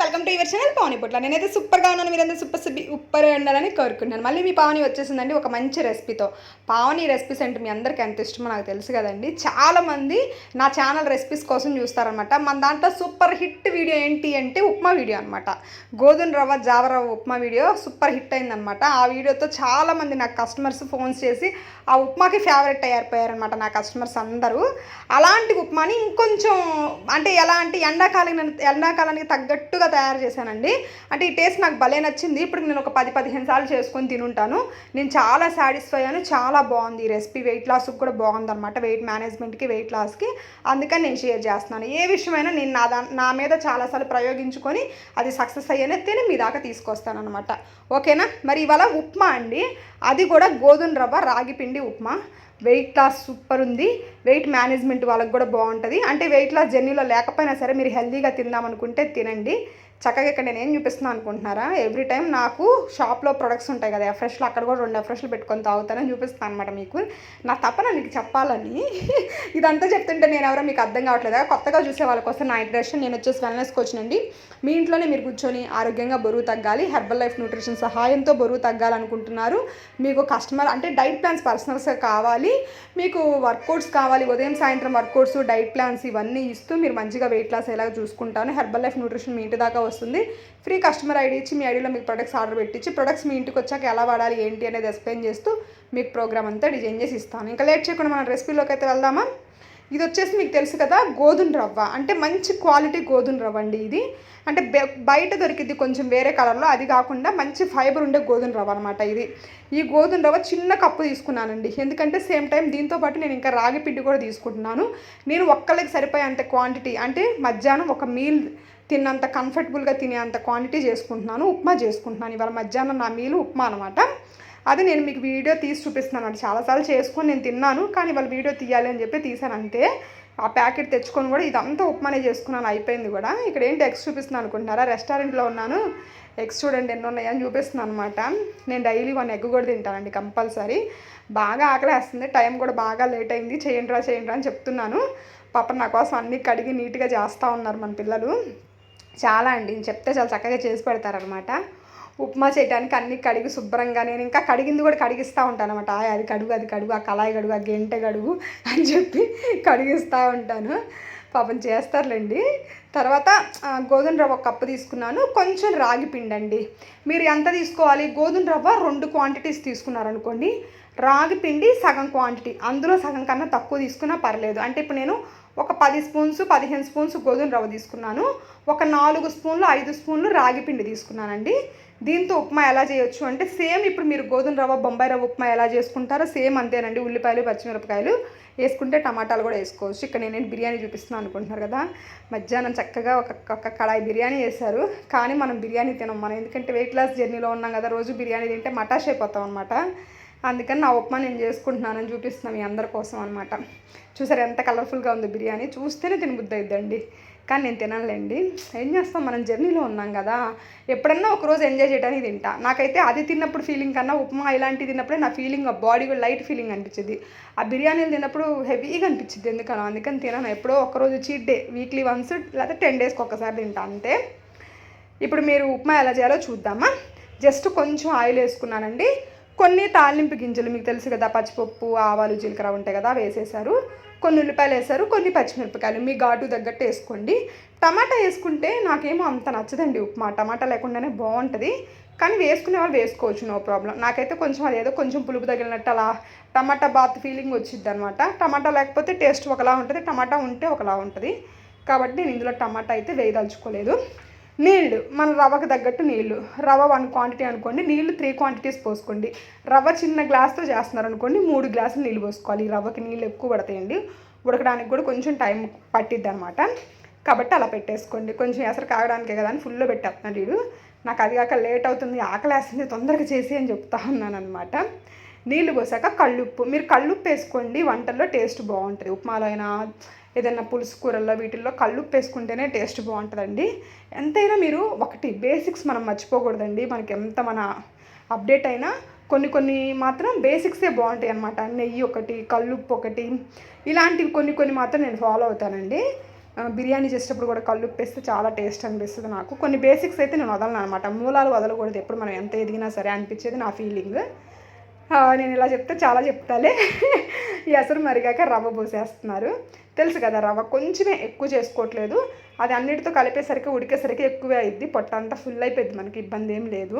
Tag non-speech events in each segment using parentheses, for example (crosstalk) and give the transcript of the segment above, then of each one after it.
Welcome to your channel Pavani Putla. నేనైతే సూపర్గా ఉన్నాను మీరంతా సూపర్ సూపర్ ఉప్పర్ ఉండాలని కోరుకుంటున్నాను. మళ్ళీ మీ పావని వచ్చేసిందండి ఒక మంచి రెసిపీతో. పావని రెసిపీస్ అంటే మీ అందరికీ ఎంత ఇష్టమో నాకు తెలుసు కదండి. చాలామంది నా ఛానల్ రెసిపీస్ కోసం చూస్తారనమాట మన దాంట్లో సూపర్ హిట్ వీడియో ఏంటి అంటే ఉప్మా వీడియో అనమాట గోధుమ రవ్వ జావ రవ్వ ఉప్మా వీడియో సూపర్ హిట్ అయిందనమాట ఆ వీడియోతో చాలామంది నాకు కస్టమర్స్ ఫోన్స్ చేసి ఆ ఉప్మాకి ఫేవరెట్ అయ్యారనమాట నా కస్టమర్స్ అందరూ. అలాంటి ఉప్మాని ఇంకొంచెం అంటే ఎలా అంటే ఎండాకాలం ఎండాకాలానికి తగ్గట్టుగా తయారు చేశానండి. అంటే ఈ టేస్ట్ నాకు భలే నచ్చింది. ఇప్పుడు నేను ఒక పది పదిహేను సార్లు చేసుకొని తినుంటాను. నేను చాలా సాటిస్ఫై అయ్యాను. చాలా బాగుంది ఈ రెసిపీ వెయిట్ లాస్కి కూడా బాగుంది అనమాట వెయిట్ మేనేజ్మెంట్కి వెయిట్ లాస్కి అందుకని నేను షేర్ చేస్తున్నాను. ఏ విషయమైనా నేను నా దా నా మీద చాలాసార్లు ప్రయోగించుకొని అది సక్సెస్ అయ్యేనైతేనే మీ దాకా తీసుకొస్తానమాట ఓకేనా మరి ఇవాళ ఉప్మా అండి. అది కూడా గోధుమ రవ్వ రాగి పిండి ఉప్మా. వెయిట్ లాస్ సూపర్ ఉంది. వెయిట్ మేనేజ్మెంట్ వాళ్ళకి కూడా బాగుంటుంది. అంటే వెయిట్ లాస్ జర్నీలో లేకపోయినా సరే మీరు హెల్తీగా తిందాం అనుకుంటే తినండి. చక్కగా ఇక్కడ నేను ఏం చూపిస్తున్నాను అనుకుంటున్నారా? ఎవ్రీ టైం నాకు షాప్లో ప్రొడక్ట్స్ ఉంటాయి కదా ఫ్రెష్లు అక్కడ కూడా రెండు ఎఫ్రెష్లు పెట్టుకొని తాగుతానని చూపిస్తాను అనమాట మీకు. నా తప్పన మీకు చెప్పాలని. (laughs) ఇదంతా చెప్తుంటే నేను ఎవరో మీకు అర్థం కావట్లేదు? కొత్తగా చూసే వాళ్ళ కోసం నా ఇంట్రెస్ట్ నేను వచ్చేసి వెల్నెస్కి వచ్చినండి మీ ఇంట్లోనే మీరు కూర్చొని ఆరోగ్యంగా బరువు తగ్గాలి హెర్బల్ లైఫ్ న్యూట్రిషన్ సహాయంతో బరువు తగ్గాలనుకుంటున్నారు. మీకు కస్టమర్ అంటే డైట్ ప్లాన్స్ పర్సనల్స్గా కావాలి. మీకు వర్కౌట్స్ కావాలి ఉదయం సాయంత్రం వర్కౌట్స్ డైట్ ప్లాన్స్ ఇవన్నీ ఇస్తూ మీరు మంచిగా వెయిట్ లాస్ ఎలా చూసుకుంటాను. హెర్బల్ లైఫ్ న్యూట్రిషన్ మీ ఇంటి దాకా వస్తుంది. ఫ్రీ కస్టమర్ ఐడి ఇచ్చి మీ ఐడిలో మీకు ప్రొడక్ట్స్ ఆర్డర్ పెట్టించి ప్రొడక్ట్స్ మీ ఇంటికి వచ్చాక ఎలా వాడాలి ఏంటి అనేది ఎక్స్ప్లెయిన్ చేస్తూ మీకు ప్రోగ్రామ్ అంతా డిజైన్ చేసి ఇస్తాను. ఇంకా లేట్ చేయకుండా మన రెసిపీలోకి అయితే వెళ్దామా? ఇది వచ్చేసి మీకు తెలుసు కదా గోధుమ రవ్వ. అంటే మంచి క్వాలిటీ గోధుమ రవ్వ అండి ఇది. అంటే బయట దొరికింది కొంచెం వేరే కలర్లో అది కాకుండా మంచి ఫైబర్ ఉండే గోధుమ రవ్వ అనమాట ఇది. ఈ గోధుమ రవ్వ చిన్న కప్పు తీసుకున్నానండి. ఎందుకంటే సేమ్ టైం దీంతో పాటు నేను ఇంకా రాగి పిండి కూడా తీసుకుంటున్నాను. నేను ఒక్కళ్ళకి సరిపోయే అంత క్వాంటిటీ అంటే మధ్యాహ్నం ఒక మీల్ తిన్నంత కంఫర్టబుల్గా తినే అంత క్వాంటిటీ చేసుకుంటున్నాను ఉప్మా చేసుకుంటున్నాను. ఇవాళ మధ్యాహ్నం నా మీలు ఉప్మా అనమాట అది నేను మీకు వీడియో తీసి చూపిస్తున్నాను అంటే చాలాసార్లు చేసుకొని నేను తిన్నాను కానీ వాళ్ళు వీడియో తీయాలి అని చెప్పి తీసాను అంతే. ఆ ప్యాకెట్ తెచ్చుకొని కూడా ఇదంతా ఉప్మానే చేసుకున్నాను అయిపోయింది కూడా. ఇక్కడ ఏంటి ఎగ్స్ చూపిస్తున్నాను అనుకుంటున్నారా? రెస్టారెంట్లో ఉన్నాను. ఎగ్స్ చూడండి ఎన్ని ఉన్నాయని చూపిస్తున్నాను అనమాట నేను డైలీ వన్ ఎగ్ కూడా తింటానండి కంపల్సరీ. బాగా ఆకలేస్తుంది. టైం కూడా బాగా లేట్ అయింది. చేయండి రా చేయండి రా అని చెప్తున్నాను. పాప నా కోసం అన్నీ కడిగి నీట్గా చేస్తూ ఉన్నారు మన పిల్లలు. చాలా అండి. చెప్తే చాలా చక్కగా చేసి పెడతారనమాట. ఉప్మా చేయడానికి అన్ని కడిగి శుభ్రంగా నేను ఇంకా కడిగింది కూడా కడిగిస్తూ ఉంటాను అనమాట అది కడుగు అది కడుగు ఆ కళాయి కడుగు ఆ గెంటె కడుగు అని చెప్పి కడిగిస్తూ ఉంటాను. పాపం చేస్తారులేండి. తర్వాత గోధుమ రవ్వ ఒక కప్పు తీసుకున్నాను. కొంచెం రాగి పిండి అండి మీరు ఎంత తీసుకోవాలి? గోధుమ రవ్వ రెండు క్వాంటిటీస్ తీసుకున్నారనుకోండి. రాగి పిండి సగం క్వాంటిటీ అందులో సగం కన్నా తక్కువ తీసుకున్నా పర్లేదు. అంటే ఇప్పుడు నేను ఒక పది స్పూన్స్ పదిహేను స్పూన్స్ గోధుమ రవ్వ తీసుకున్నాను. ఒక నాలుగు స్పూన్లు ఐదు స్పూన్లు రాగి పిండి తీసుకున్నానండి. దీంతో ఉప్మా ఎలా చేయొచ్చు అంటే సేమ్ ఇప్పుడు మీరు గోధుమ రవ్వ బొంబాయి రవ్వ ఉప్మా ఎలా చేసుకుంటారో సేమ్ అంతేనండి. ఉల్లిపాయలు పచ్చిమిరపకాయలు వేసుకుంటే టమాటాలు కూడా వేసుకోవచ్చు. ఇక్కడ నేను బిర్యానీ చూపిస్తున్నాను అనుకుంటున్నారు కదా. మధ్యాహ్నం చక్కగా ఒక ఒక కడాయి బిర్యానీ చేశారు. కానీ మనం బిర్యానీ తినం మనం. ఎందుకంటే వెయిట్ లాస్ జర్నీలో ఉన్నాం కదా రోజు బిర్యానీ తింటే మటాష్ అయిపోతాం అనమాట అందుకని నా ఉప్మా నేను చేసుకుంటున్నానని చూపిస్తున్నాను మీ అందరి కోసం అనమాట చూసారు ఎంత కలర్ఫుల్గా ఉంది బిర్యానీ? చూస్తేనే తినబుద్ధి అయిద్దండి కానీ నేను తినలేండి ఏం చేస్తాం? మనం జర్నీలో ఉన్నాం కదా. ఎప్పుడన్నా ఒకరోజు ఎంజాయ్ చేయడానికి తింటా. నాకైతే అది తిన్నప్పుడు ఫీలింగ్ కన్నా ఉప్మా ఇలాంటివి తిన్నప్పుడే నా ఫీలింగ్ ఆ బాడీ కూడా లైట్ ఫీలింగ్ అనిపించింది. ఆ బిర్యానీలు తిన్నప్పుడు హెవీగా అనిపించింది ఎందుకనో. అందుకని తినను. ఎప్పుడో ఒకరోజు చీట్ డే వీక్లీ వన్స్ లేకపోతే టెన్ డేస్కి ఒకసారి తింటా అంతే. ఇప్పుడు మీరు ఉప్మా ఎలా చేయాలో చూద్దామా? జస్ట్ కొంచెం ఆయిల్ వేసుకున్నానండి. కొన్ని తాలింపు గింజలు మీకు తెలుసు కదా పచ్చిపప్పు ఆవాలు జీలకర్ర ఉంటాయి కదా వేసేసారు. కొన్ని ఉల్లిపాయలు వేసారు కొన్ని పచ్చిమిరపకాయలు. మీ ఘాటు తగ్గట్టు వేసుకోండి. టమాటా వేసుకుంటే నాకేమో అంత నచ్చదండి ఉప్మా. టమాటా లేకుండానే బాగుంటుంది. కానీ వేసుకునే వాళ్ళు వేసుకోవచ్చు నో ప్రాబ్లం. నాకైతే కొంచెం అదేదో కొంచెం పులుపు తగిలినట్టు అలా టమాటా బాత్ ఫీలింగ్ వచ్చింది అనమాట టమాటా లేకపోతే టేస్ట్ ఒకలా ఉంటుంది టమాటా ఉంటే ఒకలా ఉంటుంది. కాబట్టి నేను ఇందులో టమాటా అయితే వేయదలుచుకోలేదు. నీళ్ళు మన రవ్వకు తగ్గట్టు నీళ్ళు రవ్వ వన్ క్వాంటిటీ అనుకోండి నీళ్ళు త్రీ క్వాంటిటీస్ పోసుకోండి. రవ్వ చిన్న గ్లాస్తో చేస్తున్నారు అనుకోండి మూడు గ్లాసులు నీళ్ళు పోసుకోవాలి. ఈ రవ్వకి నీళ్ళు ఎక్కువ పడతాయండి. ఉడకడానికి కూడా కొంచెం టైం పట్టిద్ది అనమాట కాబట్టి అలా పెట్టేసుకోండి. కొంచెం ఎసరు కాగడానికే కదా అని ఫుల్లో పెట్టేస్తున్నాడు వీడు. నాకు అది కాక లేట్ అవుతుంది ఆకలేస్తుంది తొందరగా చేసి అని చెప్తా ఉన్నాను అనమాట నీళ్ళు పోసాక కళ్ళుప్పు. మీరు కళ్ళుప్పు వేసుకోండి వంటల్లో టేస్ట్ బాగుంటుంది. ఉప్మాలో అయినా ఏదైనా పులుసు కూరల్లో వీటిల్లో కళ్ళుప్పు వేసుకుంటేనే టేస్ట్ బాగుంటుందండి. ఎంతైనా మీరు ఒకటి బేసిక్స్ మనం మర్చిపోకూడదండి. మనకి ఎంత మన అప్డేట్ అయినా కొన్ని కొన్ని మాత్రం బేసిక్సే బాగుంటాయి అనమాట నెయ్యి ఒకటి కళ్ళుప్పు ఒకటి ఇలాంటివి కొన్ని కొన్ని మాత్రం నేను ఫాలో అవుతానండి. బిర్యానీ చేసేటప్పుడు కూడా కళ్ళుప్పు వేస్తే చాలా టేస్ట్ అనిపిస్తుంది నాకు. కొన్ని బేసిక్స్ అయితే నేను వదలను అనమాట మూలాలు వదలకూడదు. ఎప్పుడు మనం ఎంత ఎదిగినా సరే అనిపించేది నా ఫీలింగ్. నేను ఇలా చెప్తే చాలా చెప్తాలే. ఈ అసలు మరిగాక రవ్వ పోసేస్తున్నారు. తెలుసు కదా రవ్వ కొంచెమే ఎక్కువ చేసుకోవట్లేదు. అది అన్నిటితో కలిపేసరికి ఉడికేసరికి ఎక్కువే అయింది పొట్ట అంతా ఫుల్ అయిపోయింది మనకి ఇబ్బంది ఏం లేదు.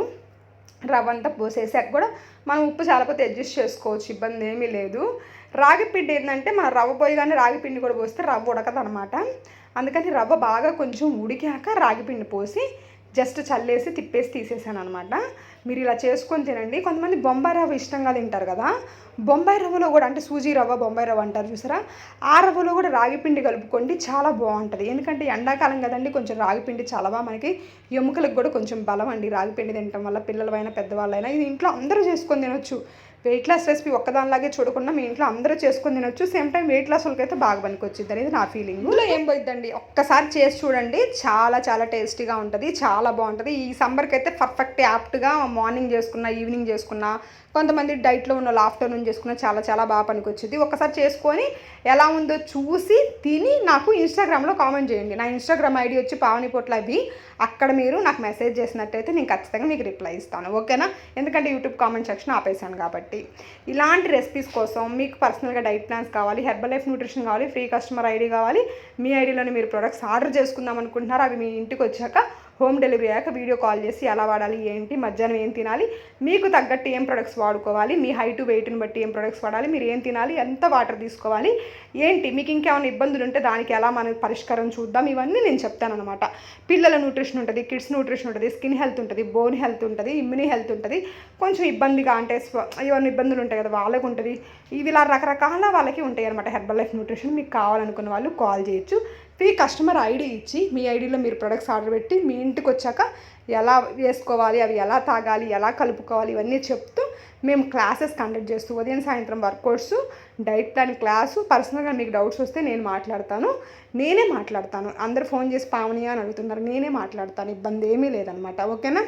రవ్వ అంతా పోసేసాక కూడా మనం ఉప్పు చాలకపోతే అడ్జస్ట్ చేసుకోవచ్చు. ఇబ్బంది ఏమీ లేదు. రాగి పిండి ఏంటంటే మన రవ్వ పోయగానే రాగి పిండి కూడా పోస్తే రవ్వ ఉడకదనమాట. అందుకని రవ్వ బాగా కొంచెం ఉడికాక రాగి పిండి పోసి జస్ట్ చల్లేసి తిప్పేసి తీసేసాను అనమాట మీరు ఇలా చేసుకొని తినండి. కొంతమంది బొంబాయి రవ్వ ఇష్టంగా తింటారు కదా. బొంబాయి రవ్వలో కూడా అంటే సూజీ రవ్వ బొంబాయి రవ్వ అంటారు చూసారా? ఆ రవ్వలో కూడా రాగిపిండి కలుపుకోండి చాలా బాగుంటుంది. ఎందుకంటే ఎండాకాలం కదండి కొంచెం రాగిపిండి చాలా బాగా మనకి ఎముకలకు కూడా కొంచెం బలం అండి. రాగిపిండి తినటం వల్ల పిల్లలైనా పెద్దవాళ్ళైనా ఇది ఇంట్లో అందరూ చేసుకొని తినొచ్చు. వెయిట్ లాస్ రెసిపీ ఒక్కదానిలాగే చూడకుండా మీ ఇంట్లో అందరూ చేసుకుని తినొచ్చు. సేమ్ టైం వెయిట్ లాస్ వాళ్ళకైతే బాగా పనికొచ్చింది అనేది నా ఫీలింగ్ ఇందులో ఏం పోయిద్దండి? ఒక్కసారి చేసి చూడండి. చాలా చాలా టేస్టీగా ఉంటుంది. చాలా బాగుంటుంది. ఈ సమ్మర్కి అయితే పర్ఫెక్ట్ యాప్ట్గా మార్నింగ్ చేసుకున్న ఈవినింగ్ చేసుకున్న కొంతమంది డైట్లో ఉన్న వాళ్ళు ఆఫ్టర్నూన్ చేసుకున్న చాలా చాలా బాగా పనికొచ్చింది. ఒకసారి చేసుకొని ఎలా ఉందో చూసి తిని నాకు ఇన్స్టాగ్రామ్లో కామెంట్ చేయండి. నా ఇన్స్టాగ్రామ్ ఐడి వచ్చి పావని పొట్ల అవి అక్కడ మీరు నాకు మెసేజ్ చేసినట్టయితే నేను ఖచ్చితంగా మీకు రిప్లై ఇస్తాను. ఓకేనా ఎందుకంటే యూట్యూబ్ కామెంట్ సెక్షన్ ఆపేసాను కాబట్టి. ఇలాంటి రెసిపీస్ కోసం మీకు పర్సనల్గా డైట్ ప్లాన్స్ కావాలి హెర్బల్ లైఫ్ న్యూట్రిషన్ కావాలి ఫ్రీ కస్టమర్ ఐడి కావాలి మీ ఐడిలోనే మీరు ప్రొడక్ట్స్ ఆర్డర్ చేసుకుందాం అనుకుంటున్నారు? అవి మీ ఇంటికి వచ్చాక హోమ్ డెలివరీ అయ్యాక వీడియో కాల్ చేసి ఎలా వాడాలి ఏంటి మధ్యాహ్నం ఏం తినాలి మీకు తగ్గట్టు ఏం ప్రొడక్ట్స్ వాడుకోవాలి మీ హైట్ వెయిట్ని బట్టి ఏం ప్రొడక్ట్స్ వాడాలి మీరు ఏం తినాలి ఎంత వాటర్ తీసుకోవాలి ఏంటి మీకు ఇంకేమైనా ఇబ్బందులు ఉంటే దానికి ఎలా మనం పరిష్కారం చూద్దాం ఇవన్నీ నేను చెప్తానమాట పిల్లల న్యూట్రిషన్ ఉంటుంది కిడ్స్ న్యూట్రిషన్ ఉంటుంది స్కిన్ హెల్త్ ఉంటుంది బోన్ హెల్త్ ఉంటుంది ఇమ్యూనీ హెల్త్ ఉంటుంది. కొంచెం ఇబ్బందిగా అంటే ఏమైనా ఇబ్బందులు ఉంటాయి కదా వాళ్ళకి ఉంటుంది. ఇవి ఇలా రకరకాల వాళ్ళకి ఉంటాయి అనమాట హెర్బల్ లైఫ్ న్యూట్రిషన్ మీకు కావాలనుకున్న వాళ్ళు కాల్ చేయొచ్చు. ఈ కస్టమర్ ఐడి ఇచ్చి మీ ఐడిలో మీరు ప్రొడక్ట్స్ ఆర్డర్ పెట్టి మీ ఇంటికి వచ్చాక ఎలా వేసుకోవాలి అవి ఎలా తాగాలి ఎలా కలుపుకోవాలి ఇవన్నీ చెప్తూ మేము క్లాసెస్ కండక్ట్ చేస్తూ ఉదయం సాయంత్రం వర్కౌట్స్ డైట్ ప్లాన్ క్లాసు. పర్సనల్గా మీకు డౌట్స్ వస్తే నేను మాట్లాడతాను. నేనే మాట్లాడతాను. అందరు ఫోన్ చేసి పావని అని అడుగుతున్నారు. నేనే మాట్లాడతాను. ఇబ్బంది ఏమీ లేదనమాట. ఓకేనా?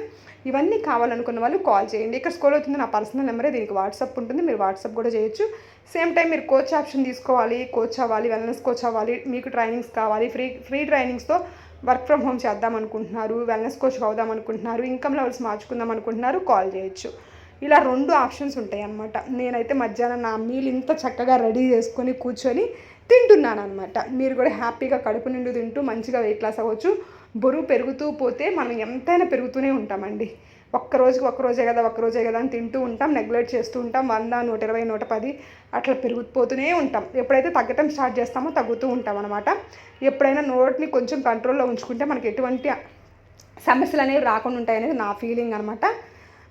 ఇవన్నీ కావాలనుకున్న వాళ్ళు కాల్ చేయండి. ఇక్కడ స్కూల్ అవుతుంది నా పర్సనల్ నెంబరే. దీనికి వాట్సాప్ ఉంటుంది. మీరు వాట్సాప్ కూడా చేయొచ్చు. సేమ్ టైం మీరు కోచ్ ఆప్షన్ తీసుకోవాలి. కోచ్ అవ్వాలి వెల్నెస్ కోచ్ అవ్వాలి. మీకు ట్రైనింగ్స్ కావాలి. ఫ్రీ ఫ్రీ ట్రైనింగ్స్తో వర్క్ ఫ్రమ్ హోమ్ చేద్దాం అనుకుంటున్నారు. వెల్నెస్ కోచ్ అవుదాం అనుకుంటున్నారు. ఇన్కమ్ లెవెల్స్ మార్చుకుందాం అనుకుంటున్నారు. కాల్ చేయొచ్చు. ఇలా రెండు ఆప్షన్స్ ఉంటాయి అన్నమాట. నేనైతే మధ్యాహ్నం నా మీల్ ఇంత చక్కగా రెడీ చేసుకొని కూర్చొని తింటున్నాను అనమాట మీరు కూడా హ్యాపీగా కడుపు నిండు తింటూ మంచిగా వెయిట్ లాస్ అవ్వచ్చు. బరువు పెరుగుతూ పోతే మనం ఎంతైనా పెరుగుతూనే ఉంటామండి. ఒక్క రోజుకి ఒక్క రోజే కదా ఒక్క రోజే కదా అని తింటూ ఉంటాం నెగ్లెక్ట్ చేస్తూ ఉంటాం. వంద నూట ఇరవై నూట పది అట్లా పెరిగిపోతూనే ఉంటాం. ఎప్పుడైతే తగ్గటం స్టార్ట్ చేస్తామో తగ్గుతూ ఉంటాం అనమాట ఎప్పుడైనా నోటిని కొంచెం కంట్రోల్లో ఉంచుకుంటే మనకి ఎటువంటి సమస్యలు అనేవి రాకుండా ఉంటాయనేది నా ఫీలింగ్ అనమాట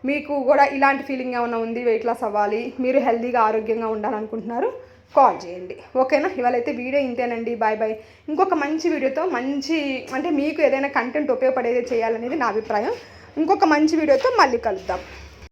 మీకు కూడా ఇలాంటి ఫీలింగ్ ఏమైనా ఉంది? వెయిట్ లాస్ అవ్వాలి. మీరు హెల్తీగా ఆరోగ్యంగా ఉండాలనుకుంటున్నారు? కాల్ చేయండి. ఓకేనా? ఇవాళ అయితే వీడియో ఇంతేనండి. బాయ్ బాయ్ ఇంకొక మంచి వీడియోతో మంచి అంటే మీకు ఏదైనా కంటెంట్ ఉపయోగపడేది చేయాలనేది నా అభిప్రాయం. ఇంకొక మంచి వీడియోతో మళ్ళీ కలుద్దాం.